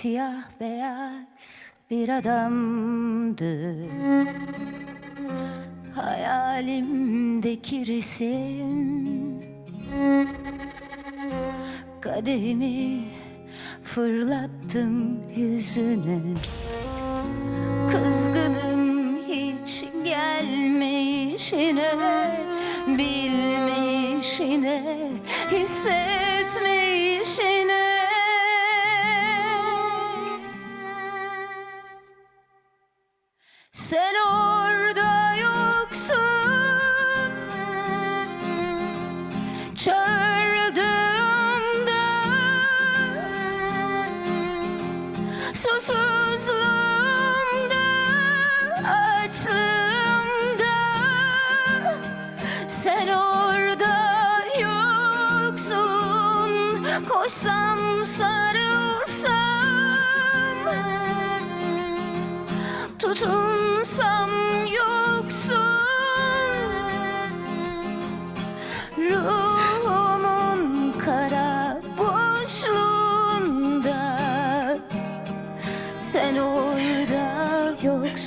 Siyah beyaz bir adamdı. Hayalimdeki resim. Kadehimi fırlattım yüzüne. Kızgınım hiç gelmeyişine Bilmeyişine Hissetmeyişine Sen orada yoksun. Çağırdığımda Susuzluğumda Açlığımda. Sen orada yoksun. Koşsam sarılsam. Tutunsam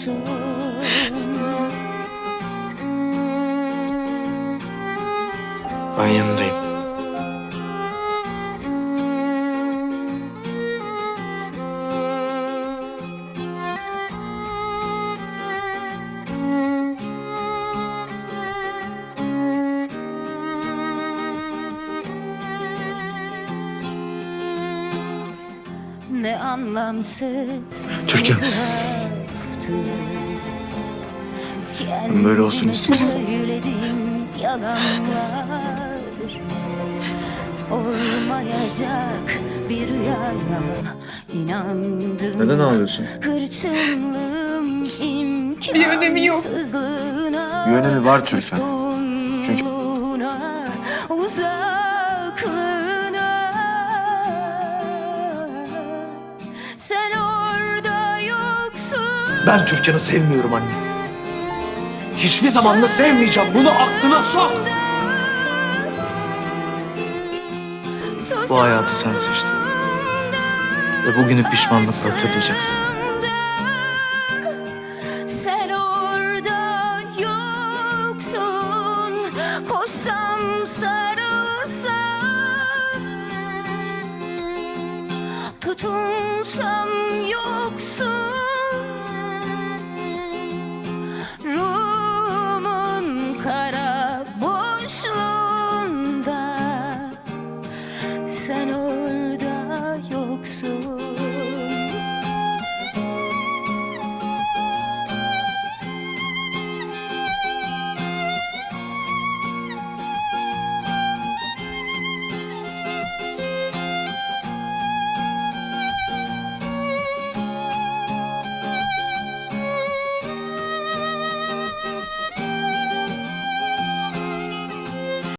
yoksun Ben yanındayım. Ne anlamsız Türkan. Böyle olsun istedim. Olmayacak bir rüyaya inandım Neden ağlıyorsun? Hırçınlığım Bir önemi yok. Bir önemi var Türkan. Çünkü- tutkunluğuna, Ben Türkan'ı sevmiyorum anne. Hiçbir zaman da sevmeyeceğim. Bunu aklına sok. Bu hayatı sen seçtin. Ve bugünü pişmanlıkla hatırlayacaksın. Sen orada yoksun Koşsam sarılsam Tutunsam